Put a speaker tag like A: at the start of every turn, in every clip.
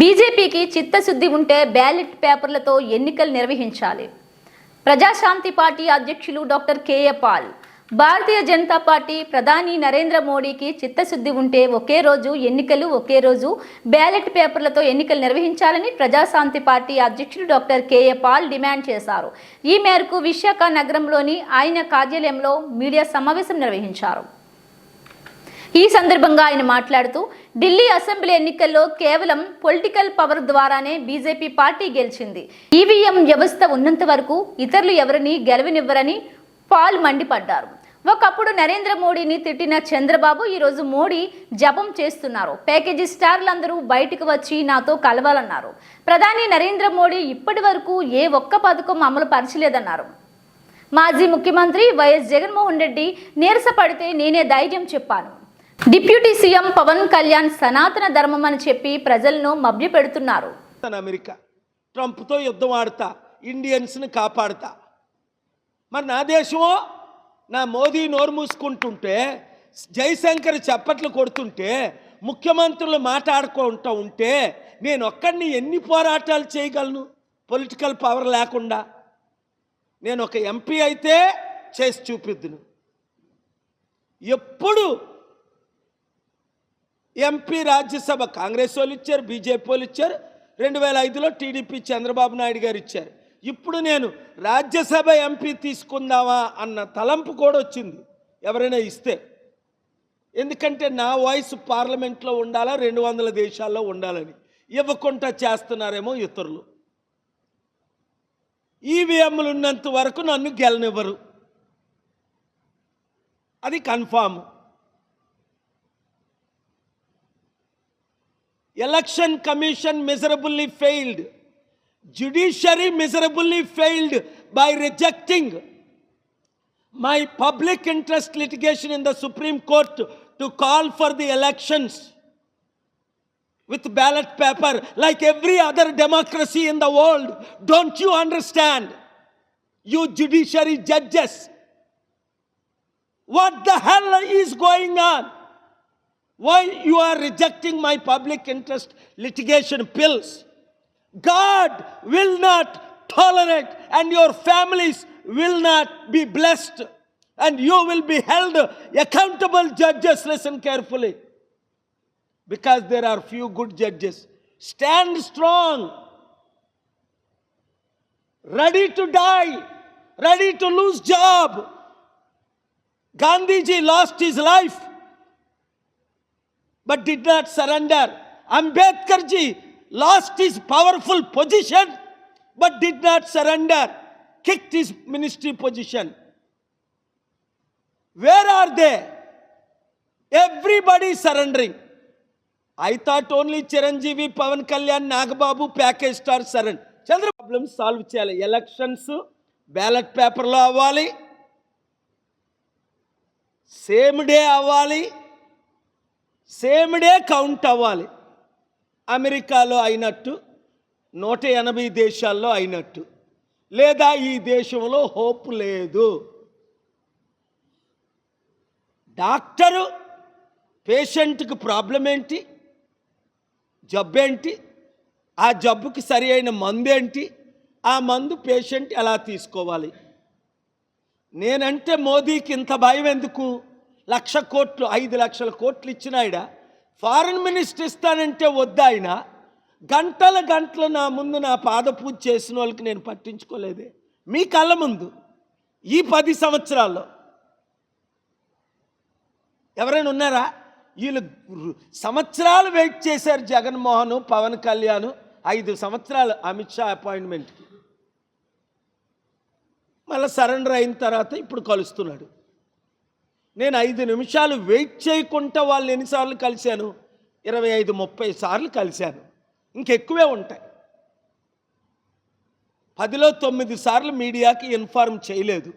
A: బీజేపీకి చిత్తశుద్ధి ఉంటే బ్యాలెట్ పేపర్లతో ఎన్నికలు నిర్వహించాలి. ప్రజాశాంతి పార్టీ అధ్యక్షులు doctor K A Paul Bharatiya Janata party ప్రధాని నరేంద్ర మోడీకి చిత్తశుద్ధి ఉంటే ఒకే రోజు ఎన్నికలు ఒకే రోజు బ్యాలెట్ పేపర్లతో ఎన్నికలు నిర్వహించాలని ప్రజాశాంతి పార్టీ అధ్యక్షులు డాక్టర్ కేఏ పాల్ డిమాండ్ చేశారు. ఈ మేరకు విశాఖ నగరంలోని ఆయన కార్యాలయంలో మీడియా సమావేశం నిర్వహించారు. ఈ సందర్భంగా ఆయన మాట్లాడుతూ ఢిల్లీ అసెంబ్లీ ఎన్నికల్లో కేవలం పొలిటికల్ పవర్ ద్వారానే బీజేపీ పార్టీ గెలిచింది. ఈవీఎం వ్యవస్థ ఉన్నంత వరకు ఇతరులు ఎవరిని గెలవనివ్వరని పాల్ మండిపడ్డారు. ఒకప్పుడు నరేంద్ర మోడీని తిట్టిన చంద్రబాబు ఈరోజు మోడీ జపం చేస్తున్నారు. ప్యాకేజీ స్టార్లందరూ బయటకు వచ్చి నాతో కలవాలన్నారు. ప్రధాని నరేంద్ర మోడీ ఇప్పటి వరకు ఏ ఒక్క పథకం అమలు పరచలేదన్నారు. మాజీ ముఖ్యమంత్రి వైఎస్ జగన్మోహన్ రెడ్డి నీరసపడితే నేనే ధైర్యం చెప్పాను. డిప్యూటీ సీఎం పవన్ కళ్యాణ్ సనాతన ధర్మం అని చెప్పి ప్రజలను మభ్యపెడుతున్నారు.
B: తన అమెరికా ట్రంప్తో యుద్ధం ఆడతా ఇండియన్స్ని కాపాడుతా. మరి నా దేశమో నా మోదీ నోరు మూసుకుంటుంటే జయశంకర్ చప్పట్లు కొడుతుంటే ముఖ్యమంత్రులు మాట్లాడుకుంటూ ఉంటే నేను ఒక్కడిని ఎన్ని పోరాటాలు చేయగలను? పొలిటికల్ పవర్ లేకుండా. నేను ఒక ఎంపీ అయితే చేసి చూపిద్దును. ఎప్పుడు ఎంపీ రాజ్యసభ కాంగ్రెస్ వాళ్ళు ఇచ్చారు బీజేపీ వాళ్ళు ఇచ్చారు రెండు వేల ఐదులో టీడీపీ చంద్రబాబు నాయుడు గారు ఇచ్చారు. ఇప్పుడు నేను రాజ్యసభ ఎంపీ తీసుకుందామా అన్న తలంపు కూడా వచ్చింది ఎవరైనా ఇస్తే. ఎందుకంటే నా వాయిస్ పార్లమెంట్లో ఉండాలా రెండు వందల దేశాల్లో ఉండాలని. ఇవ్వకుండా చేస్తున్నారేమో ఇతరులు. ఈవీఎంలు ఉన్నంత వరకు నన్ను గెలనివ్వరు. అది confirm. Election commission miserably failed. Judiciary miserably failed by rejecting my public interest litigation in the supreme court to call for the elections with ballot paper like every other democracy in the world. Don't you understand? You judiciary judges. What the hell is going on why you are rejecting my public interest litigation pills god will not tolerate and your families will not be blessed and you will be held accountable judges. Listen carefully. Because there are few good judges. Stand strong. Ready to die. Ready to lose job. Gandhiji lost his life but did not surrender. Ambedkarji lost his powerful position but did not surrender, kicked his ministry position. Where are they? Everybody surrendering. I thought only Chiranjeevi, Pavan Kalyan, Nagababu, package star surrender. Chandra problem solve చేయాలి elections ballot పేపర్లో అవ్వాలి same day అవ్వాలి same day count అవ్వాలి. అమెరికాలో అయినట్టు నూట ఎనభై దేశాల్లో అయినట్టు. లేదా ఈ దేశంలో హోప్ లేదు. డాక్టరు పేషెంట్కి ప్రాబ్లం ఏంటి? జబ్బేంటి ఆ జబ్బుకి సరి అయిన మందు ఏంటి? ఆ మందు పేషెంట్ ఎలా తీసుకోవాలి? నేనంటే మోదీకి ఇంత భయం ఎందుకు? లక్ష కోట్లు ఐదు లక్షల కోట్లు ఇచ్చిన ఆయన మినిస్టర్ ఇస్తానంటే వద్దాయన గంటల గంటలు నా ముందు నా పాద పూజ చేసిన వాళ్ళకి నేను పట్టించుకోలేదే. మీ కళ్ళ ముందు ఈ పది సంవత్సరాల్లో. ఎవరైనా ఉన్నారా? వీళ్ళు సంవత్సరాలు వెయిట్ చేశారు జగన్మోహన్ పవన్ కళ్యాణ్ ఐదు సంవత్సరాలు అమిత్ షా అపాయింట్మెంట్కి. మళ్ళీ సరెండర్ అయిన తర్వాత ఇప్పుడు కలుస్తున్నాడు. నేను ఐదు నిమిషాలు వెయిట్ చేయకుండా వాళ్ళు ఎన్నిసార్లు కలిశాను? ఇరవై ఐదు ముప్పై సార్లు కలిశాను. ఇంకెక్కువే ఉంటాయి. పదిలో తొమ్మిది సార్లు మీడియాకి ఇన్ఫార్మ్ చేయలేదు.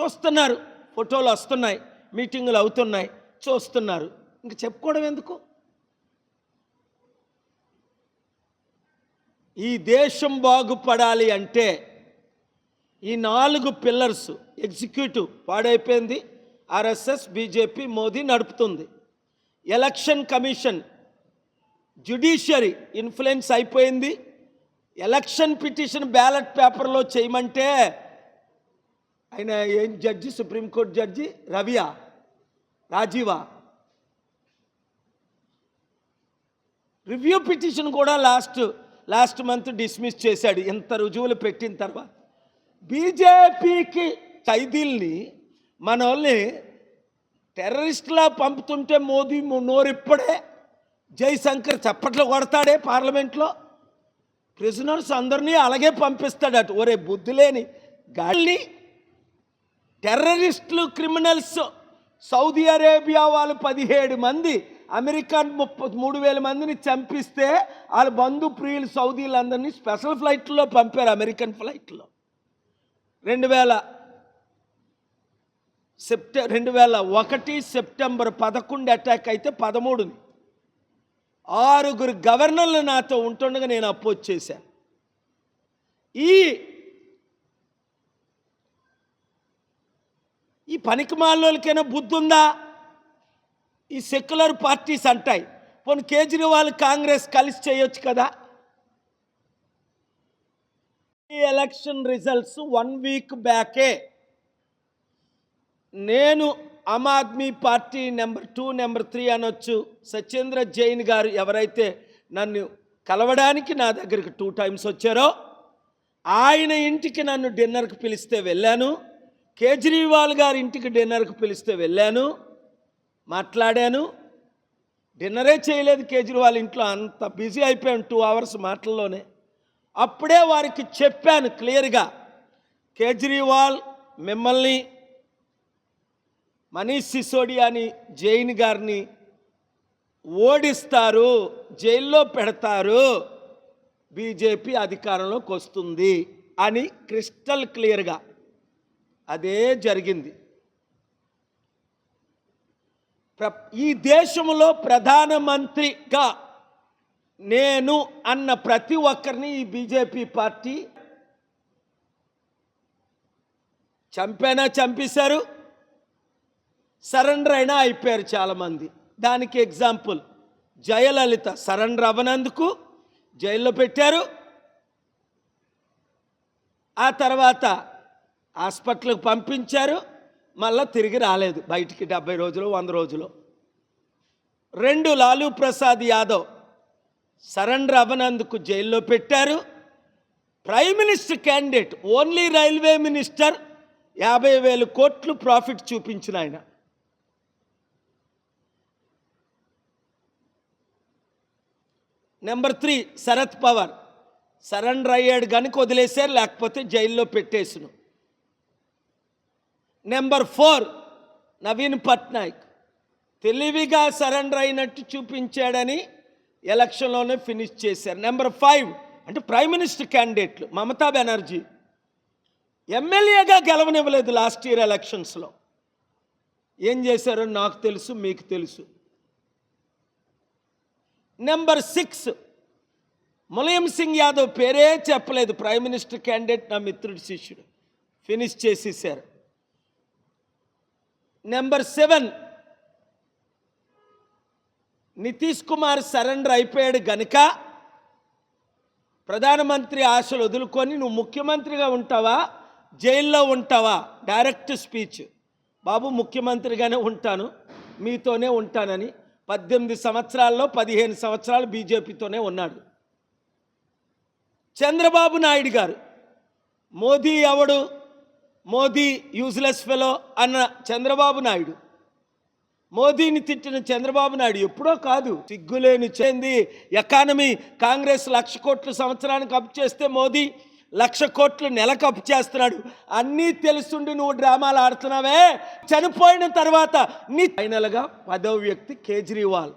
B: చూస్తున్నారు. ఫోటోలు వస్తున్నాయి. మీటింగులు అవుతున్నాయి. చూస్తున్నారు. ఇంక చెప్పుకోవడం ఎందుకు? ఈ దేశం బాగుపడాలి అంటే ఈ నాలుగు పిల్లర్స్ ఎగ్జిక్యూటివ్ పాడైపోయింది ఆర్ఎస్ఎస్ బీజేపీ మోదీ నడుపుతుంది. ఎలక్షన్ కమిషన్ జ్యుడిషియరీ ఇన్ఫ్లుయెన్స్ అయిపోయింది. ఎలక్షన్ పిటిషన్ బ్యాలెట్ పేపర్లో చేయమంటే ఆయన ఏం జడ్జి సుప్రీంకోర్టు జడ్జి రవియా రాజీవా. రివ్యూ పిటిషన్ కూడా లాస్ట్ లాస్ట్ మంత్ డిస్మిస్ చేశాడు. ఇంత రుజువులు పెట్టిన తర్వాత. బీజేపీకి ఖైదీల్ని మన వాళ్ళని టెర్రరిస్ట్లా పంపుతుంటే మోదీ నోరిప్పుడే జయశంకర్ చప్పట్లు కొడతాడే పార్లమెంట్లో. ప్రిజనర్స్ అందరినీ అలాగే పంపిస్తాడట. ఒరే బుద్ధి లేని గాలిని టెర్రరిస్టులు క్రిమినల్స్ సౌదీ అరేబియా వాళ్ళు పదిహేడు మంది అమెరికన్ ముప్ప మూడు వేల మందిని చంపిస్తే వాళ్ళ బంధు ప్రియులు సౌదీలందరినీ స్పెషల్ ఫ్లైట్లో పంపారు అమెరికన్ ఫ్లైట్లో. రెండు వేల సెప్టె రెండు వేల ఒకటి సెప్టెంబర్ పదకొండు అటాక్ అయితే పదమూడుని. ఆరుగురు గవర్నర్లు నాతో ఉంటుండగా నేను అపోజ్ చేశాను ఈ ఈ పనికి మాలోలకైనా బుద్ధి ఉందా ఈ సెక్యులర్ పార్టీస్ అంటాయి. పోనీ కేజ్రీవాల్ కాంగ్రెస్ కలిసి చేయొచ్చు కదా? ఎలక్షన్ రిజల్ట్స్ వన్ వీక్ బ్యాకే. నేను Aam Aadmi party number two number three అనొచ్చు. సత్యేంద్ర జైన్ గారు ఎవరైతే నన్ను కలవడానికి నా దగ్గరికి టూ టైమ్స్ వచ్చారో ఆయన ఇంటికి నన్ను డిన్నర్కి పిలిస్తే వెళ్ళాను. కేజ్రీవాల్ గారి ఇంటికి డిన్నర్కి పిలిస్తే వెళ్ళాను. మాట్లాడాను. డిన్నరే చేయలేదు కేజ్రీవాల్ ఇంట్లో. అంత బిజీ అయిపోయాను టూ అవర్స్ మాటల్లోనే. అప్పుడే వారికి చెప్పాను క్లియర్గా. కేజ్రీవాల్ మిమ్మల్ని మనీష్ సిసోడియాని జైన్ గారిని ఓడిస్తారు జైల్లో పెడతారు బీజేపీ అధికారంలోకి వస్తుంది అని క్రిస్టల్ క్లియర్గా. అదే జరిగింది. ప్ర ఈ దేశంలో ప్రధానమంత్రిగా నేను అన్న ప్రతి ఒక్కరిని ఈ బీజేపీ పార్టీ చంపైనా చంపేశారు. సరెండర్ అయినా అయిపోయారు చాలామంది. దానికి ఎగ్జాంపుల్ జయలలిత సరెండర్ అవ్వనందుకు జైల్లో పెట్టారు. ఆ తర్వాత హాస్పిటల్కి పంపించారు. మళ్ళా తిరిగి రాలేదు. బయటికి డెబ్బై రోజులు వంద రోజులు. రెండు లాలూ ప్రసాద్ యాదవ్ సరెండర్ అవ్వనందుకు జైల్లో పెట్టారు. Prime minister candidate only railway minister యాభై వేలు కోట్లు ప్రాఫిట్ చూపించిన ఆయన. Number three Sharad Pawar. Surrender అయ్యాడు కనుక వదిలేశారు లేకపోతే జైల్లో పెట్టేసును. Number four Naveen Patnaik. తెలివిగా సరెండర్ అయినట్టు చూపించాడని ఎలక్షన్లోనే ఫినిష్ చేశారు. నెంబర్ ఫైవ్ అంటే ప్రైమ్ మినిస్టర్ క్యాండిడేట్లు మమతా బెనర్జీ. ఎమ్మెల్యేగా గెలవనివ్వలేదు లాస్ట్ ఇయర్ ఎలక్షన్స్లో. ఏం చేశారో నాకు తెలుసు మీకు తెలుసు. నెంబర్ సిక్స్ ములయం సింగ్ యాదవ్ పేరే చెప్పలేదు. ప్రైమ్ మినిస్టర్ క్యాండిడేట్ నా మిత్రుడి శిష్యుడు. ఫినిష్ చేసేసారు. Number seven Nitish Kumar surrender అయిపోయాడు గనుక ప్రధానమంత్రి ఆశలు వదులుకొని నువ్వు ముఖ్యమంత్రిగా ఉంటావా? జైల్లో ఉంటావా? Direct speech. బాబు ముఖ్యమంత్రిగానే ఉంటాను. మీతోనే ఉంటానని. పద్దెనిమిది సంవత్సరాల్లో పదిహేను సంవత్సరాలు బీజేపీతోనే ఉన్నాడు. చంద్రబాబు నాయుడు గారు మోదీ ఎవడు? మోదీ యూజ్లెస్ ఫెలో అన్న చంద్రబాబు నాయుడు. మోదీని తిట్టిన చంద్రబాబు నాయుడు ఎప్పుడో కాదు. సిగ్గులేని చెంది. ఎకానమీ కాంగ్రెస్ లక్ష కోట్లు సంవత్సరానికి అప్పు చేస్తే మోదీ లక్ష కోట్లు నెలకు అప్పు చేస్తున్నాడు. అన్నీ తెలుసుండి నువ్వు డ్రామాలు ఆడుతున్నావే. చనిపోయిన తర్వాత నీ ఫైనల్గా పదవ వ్యక్తి కేజ్రీవాల్.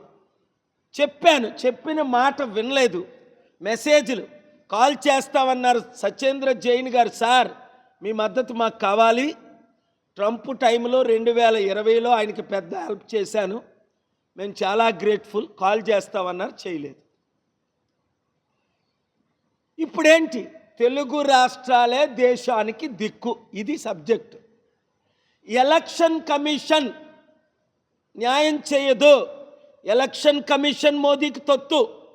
B: చెప్పాను చెప్పిన మాట వినలేదు. మెసేజ్లు కాల్ చేస్తామన్నారు సత్యేంద్ర జైన్ గారు సార్ మీ మద్దతు మాకు కావాలి. ట్రంప్ టైంలో రెండు వేల ఇరవైలో ఆయనకి పెద్ద హెల్ప్ చేశాను. మేము చాలా గ్రేట్ఫుల్. కాల్ చేస్తామన్నారు. చేయలేదు. ఇప్పుడేంటి? తెలుగు రాష్ట్రాలే దేశానికి దిక్కు. ఇది సబ్జెక్ట్. ఎలక్షన్ కమిషన్ న్యాయం చేయదు. ఎలక్షన్ కమిషన్ మోదీకి తొత్తు.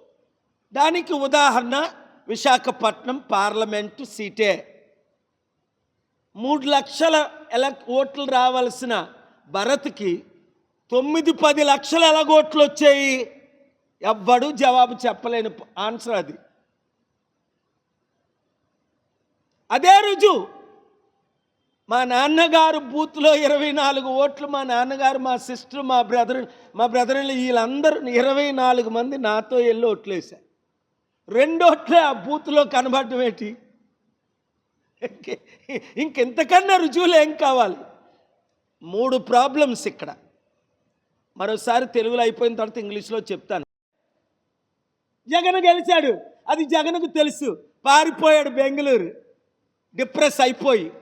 B: దానికి ఉదాహరణ విశాఖపట్నం పార్లమెంటు సీటే. మూడు లక్షల ఎలా ఓట్లు రావాల్సిన భరత్కి తొమ్మిది పది లక్షల ఎలాగ ఓట్లు వచ్చాయి? ఎవ్వడు జవాబు చెప్పలేని ఆన్సర్ అది. అదే రుజువు. మా నాన్నగారు బూత్లో ఇరవై నాలుగు ఓట్లు మా నాన్నగారు మా సిస్టర్ మా బ్రదర్ మా బ్రదర్ వీళ్ళందరూ ఇరవై నాలుగు మంది నాతో వెళ్ళి ఓట్లేశారు. రెండు ఓట్లే ఆ బూత్లో కనబడటం ఏంటి? ఇంకెంతకన్నా రుజువులు ఏం కావాలి? మూడు ప్రాబ్లమ్స్ ఇక్కడ. మరోసారి తెలుగులో అయిపోయిన తర్వాత ఇంగ్లీష్లో చెప్తాను. జగన్ గెలిచాడు. అది జగన్కు తెలుసు. పారిపోయాడు బెంగళూరు. డిప్రెస్ అయిపోయి.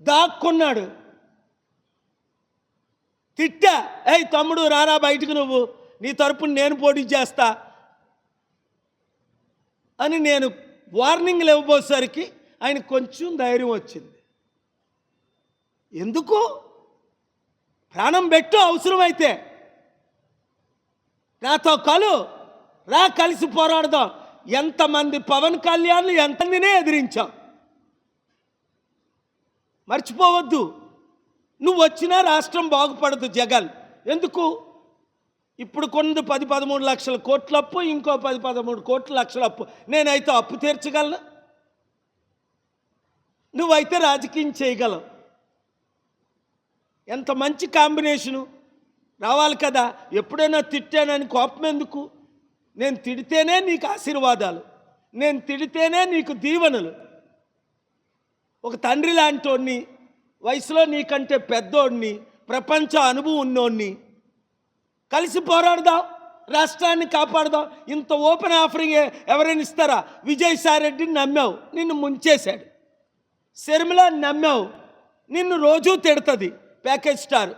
B: దాక్కున్నాడు. తిట్టా. ఏయ్ తమ్ముడు రారా బయటకు నువ్వు? నీ తరపున నేను పోటీ చేస్తా. అని నేను వార్నింగ్లు ఇవ్వబోసరికి ఆయన కొంచెం ధైర్యం వచ్చింది. ఎందుకు? ప్రాణం పెట్టు అవసరమైతే. నాతో కలు రా కలిసి పోరాడదాం. ఎంతమంది పవన్ కళ్యాణ్లు ఎంతమందినే ఎదిరించాం. మర్చిపోవద్దు. నువ్వు వచ్చినా రాష్ట్రం బాగుపడదు జగన్. ఎందుకు? ఇప్పుడు కొంత పది పదమూడు లక్షల కోట్ల అప్పు ఇంకో పది పదమూడు కోట్ల లక్షల అప్పు నేనైతే అప్పు తీర్చగలను. నువ్వైతే రాజకీయం చేయగలవు. ఎంత మంచి కాంబినేషను. రావాలి కదా. ఎప్పుడైనా తిట్టానని కోపం ఎందుకు? నేను తిడితేనే నీకు ఆశీర్వాదాలు. నేను తిడితేనే నీకు దీవెనలు. ఒక తండ్రి లాంటోడిని వయసులో నీకంటే పెద్దోడిని ప్రపంచ అనుభవం ఉన్నోడిని కలిసి పోరాడదాం. రాష్ట్రాన్ని కాపాడదాం. ఇంత ఓపెన్ ఆఫరింగ్ ఎవరైనా ఇస్తారా? విజయసాయి రెడ్డిని నమ్మావు. నిన్ను ముంచేశాడు. శర్మిల నమ్మావు. నిన్ను రోజూ తిడుతుంది ప్యాకేజ్ స్టార్.